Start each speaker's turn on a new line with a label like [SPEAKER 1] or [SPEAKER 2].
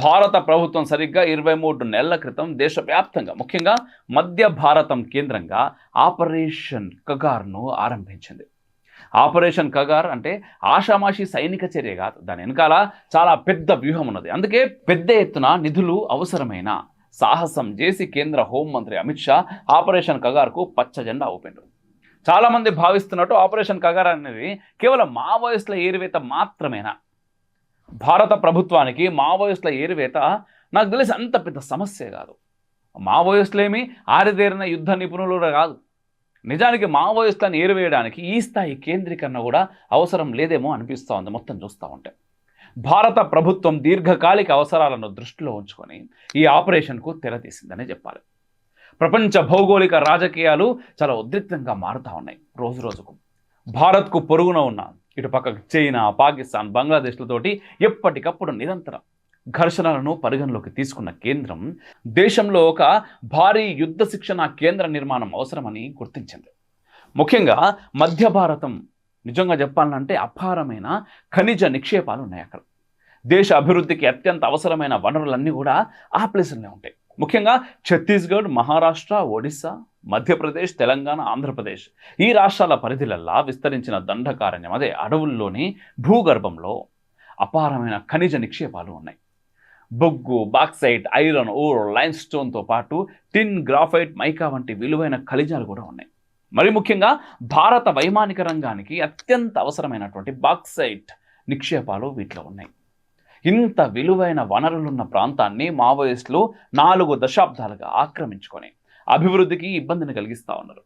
[SPEAKER 1] భారత ప్రభుత్వం సరిగ్గా ఇరవై మూడు నెలల క్రితం దేశవ్యాప్తంగా ముఖ్యంగా మధ్య భారతం కేంద్రంగా ఆపరేషన్ కగార్ను ఆరంభించింది. ఆపరేషన్ కగార్ అంటే ఆషామాషి సైనిక చర్య కాదు దాని వెనకాల చాలా పెద్ద వ్యూహం ఉన్నది. అందుకే పెద్ద ఎత్తున నిధులు అవసరమైన సాహసం చేసి కేంద్ర హోంమంత్రి అమిత్ షా ఆపరేషన్ కగార్కు పచ్చ జెండా ఊపిండు. చాలామంది భావిస్తున్నట్టు ఆపరేషన్ కగార్ అనేది కేవలం మావోయిస్టుల ఏరివేత మాత్రమేనా? భారత ప్రభుత్వానికి మావోయిస్టుల ఏరివేత నాకు తెలిసి అంత పెద్ద సమస్య కాదు. మావోయిస్టులేమి ఆరితేరిన యుద్ధ నిపుణులు కూడా కాదు. నిజానికి మావోయిస్టులను ఏరివేయడానికి ఈ స్థాయి కేంద్రీకరణ కూడా అవసరం లేదేమో అనిపిస్తూ ఉంది మొత్తం చూస్తూ ఉంటే. భారత ప్రభుత్వం దీర్ఘకాలిక అవసరాలను దృష్టిలో ఉంచుకొని ఈ ఆపరేషన్కు తెరతీసిందనే చెప్పాలి. ప్రపంచ భౌగోళిక రాజకీయాలు చాలా ఉద్రిక్తంగా మారుతూ ఉన్నాయి రోజు రోజుకు. భారత్కు పొరుగున ఉన్న ఇటు పక్కకు చైనా పాకిస్తాన్ బంగ్లాదేశ్లతోటి ఎప్పటికప్పుడు నిరంతరం ఘర్షణలను పరిగణలోకి తీసుకున్న కేంద్రం దేశంలో ఒక భారీ యుద్ధ శిక్షణ కేంద్ర నిర్మాణం అవసరమని గుర్తించింది. ముఖ్యంగా మధ్య భారతం నిజంగా చెప్పాలంటే అపారమైన ఖనిజ నిక్షేపాలు ఉన్నాయి అక్కడ. దేశ అభివృద్ధికి అత్యంత అవసరమైన వనరులన్నీ కూడా ఆ ప్లేసులోనే ఉంటాయి. ముఖ్యంగా ఛత్తీస్గఢ్ మహారాష్ట్ర ఒడిశా మధ్యప్రదేశ్ తెలంగాణ ఆంధ్రప్రదేశ్ ఈ రాష్ట్రాల పరిధిలల్లా విస్తరించిన దండకారణ్యం. అదే అడవుల్లోని భూగర్భంలో అపారమైన ఖనిజ నిక్షేపాలు ఉన్నాయి. బొగ్గు బాక్సైట్ ఐరన్ ఓర్ లైన్ స్టోన్తో పాటు టిన్ గ్రాఫైట్ మైకా వంటి విలువైన ఖనిజాలు కూడా ఉన్నాయి. మరి ముఖ్యంగా భారత వైమానిక రంగానికి అత్యంత అవసరమైనటువంటి బాక్సైట్ నిక్షేపాలు వీటిలో ఉన్నాయి. ఇంత విలువైన వనరులున్న ప్రాంతాన్ని మావోయిస్టులు నాలుగు దశాబ్దాలుగా ఆక్రమించుకొని అభివృద్ధికి ఇబ్బందిని కలిగిస్తూ ఉన్నారు.